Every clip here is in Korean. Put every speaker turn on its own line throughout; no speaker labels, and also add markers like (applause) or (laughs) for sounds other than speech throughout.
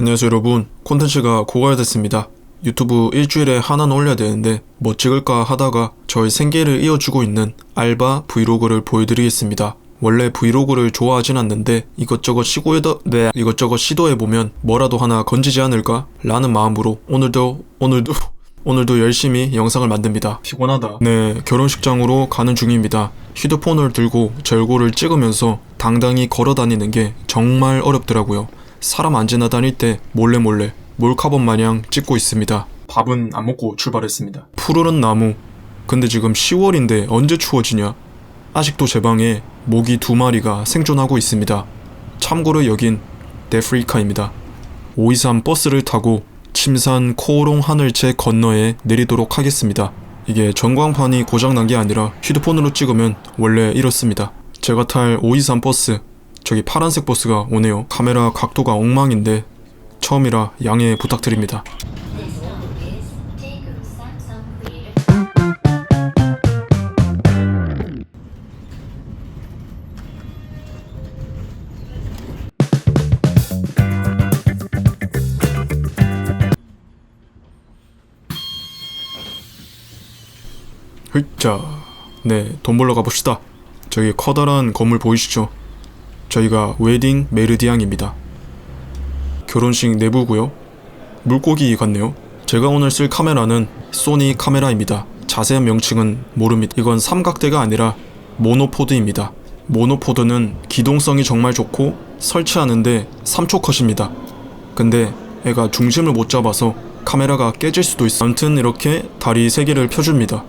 안녕하세요 여러분. 콘텐츠가 고갈됐습니다. 유튜브 일주일에 하나는 올려야 되는데 뭐 찍을까 하다가 저의 생계를 이어주고 있는 알바 브이로그를 보여드리겠습니다. 원래 브이로그를 좋아하진 않는데 이것저것 시도해다 네 이것저것 시도해보면 뭐라도 하나 건지지 않을까 라는 마음으로 오늘도 오늘도 (laughs) 오늘도 열심히 영상을 만듭니다. 피곤하다. 네 결혼식장으로 가는 중입니다. 휴대폰을 들고 제 얼굴을 찍으면서 당당히 걸어 다니는 게 정말 어렵더라고요 사람 안 지나다닐 때 몰래 몰래 몰카본 마냥 찍고 있습니다. 밥은 안 먹고 출발했습니다. 푸르른 나무. 근데 지금 10월인데 언제 추워지냐? 아직도 제 방에 모기 두 마리가 생존하고 있습니다. 참고로 여긴 데프리카입니다. 523 버스를 타고 침산 코오롱 하늘채 건너에 내리도록 하겠습니다. 이게 전광판이 고장난 게 아니라 휴대폰으로 찍으면 원래 이렇습니다. 제가 탈 523 버스 저기 파란색 버스가 오네요. 카메라 각도가 엉망인데 처음이라 양해 부탁드립니다. 자, 네, 돈 벌러 가봅시다. 저기 커다란 건물 보이시죠? 저희가 웨딩 메르디앙입니다. 결혼식 내부고요. 물고기 같네요. 제가 오늘 쓸 카메라는 소니 카메라입니다. 자세한 명칭은 모릅니다. 이건 삼각대가 아니라 모노포드입니다. 모노포드는 기동성이 정말 좋고 설치하는데 3초 컷입니다. 근데 애가 중심을 못 잡아서 카메라가 깨질 수도 있어. 아무튼 이렇게 다리 3개를 펴줍니다.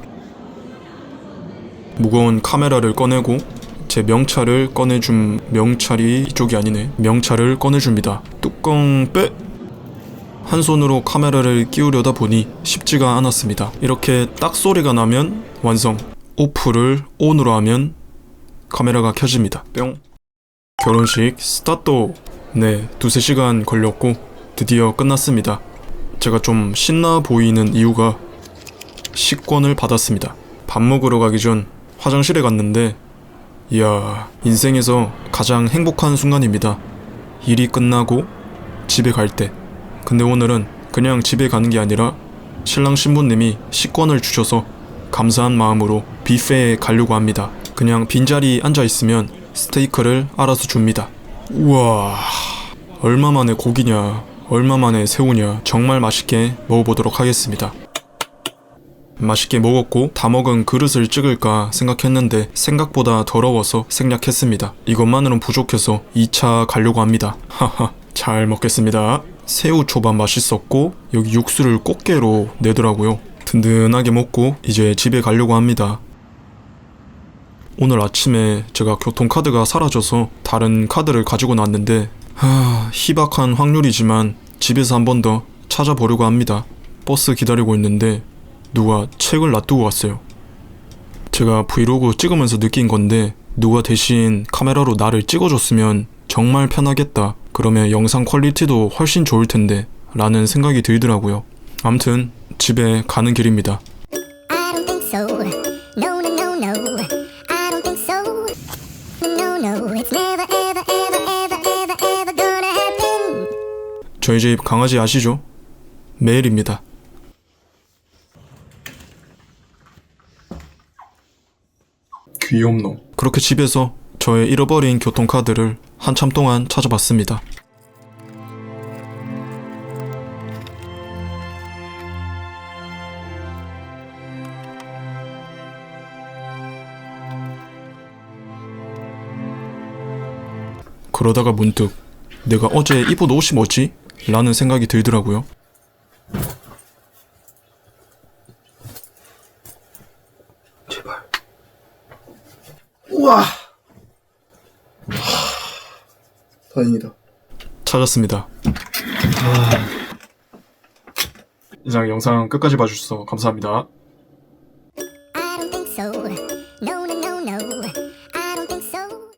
무거운 카메라를 꺼내고 제 명찰을 꺼내줌 명찰이 이쪽이 아니네. 명찰을 꺼내줍니다. 뚜껑 빼! 한 손으로 카메라를 끼우려다 보니 쉽지가 않았습니다. 이렇게 딱 소리가 나면 완성. 오프를 ON으로 하면 카메라가 켜집니다. 뿅! 결혼식 스타트! 네 두세 시간 걸렸고 드디어 끝났습니다. 제가 좀 신나 보이는 이유가 식권을 받았습니다. 밥 먹으러 가기 전 화장실에 갔는데 이야 인생에서 가장 행복한 순간입니다. 일이 끝나고 집에 갈 때. 근데 오늘은 그냥 집에 가는 게 아니라 신랑 신부님이 식권을 주셔서 감사한 마음으로 뷔페에 가려고 합니다. 그냥 빈자리 앉아 있으면 스테이크를 알아서 줍니다. 우와 얼마 만에 고기냐 얼마 만에 새우냐 정말 맛있게 먹어보도록 하겠습니다. 맛있게 먹었고 다 먹은 그릇을 찍을까 생각했는데 생각보다 더러워서 생략했습니다. 이것만으론 부족해서 2차 가려고 합니다. 하하 잘 먹겠습니다. 새우 초밥 맛있었고 여기 육수를 꽃게로 내더라고요. 든든하게 먹고 이제 집에 가려고 합니다. 오늘 아침에 제가 교통카드가 사라져서 다른 카드를 가지고 났는데 하, 희박한 확률이지만 집에서 한 번 더 찾아보려고 합니다. 버스 기다리고 있는데 누가 책을 놔두고 갔어요. 제가 브이로그 찍으면서 느낀 건데 누가 대신 카메라로 나를 찍어줬으면 정말 편하겠다. 그러면 영상 퀄리티도 훨씬 좋을 텐데 라는 생각이 들더라고요. 암튼 집에 가는 길입니다.
I don't think so. No, no, no, no. I don't think so. No, no, it's never, ever, ever, ever, ever, ever gonna happen.
저희 집 강아지 아시죠? 메일입니다. 귀엽노. 그렇게 집에서 저의 잃어버린 교통카드를 한참 동안 찾아봤습니다. 그러다가 문득 내가 어제 입은 옷이 뭐지? 라는 생각이 들더라고요.
우와. 다행이다.
찾았습니다. 이상 영상 끝까지 봐주셔서 감사합니다.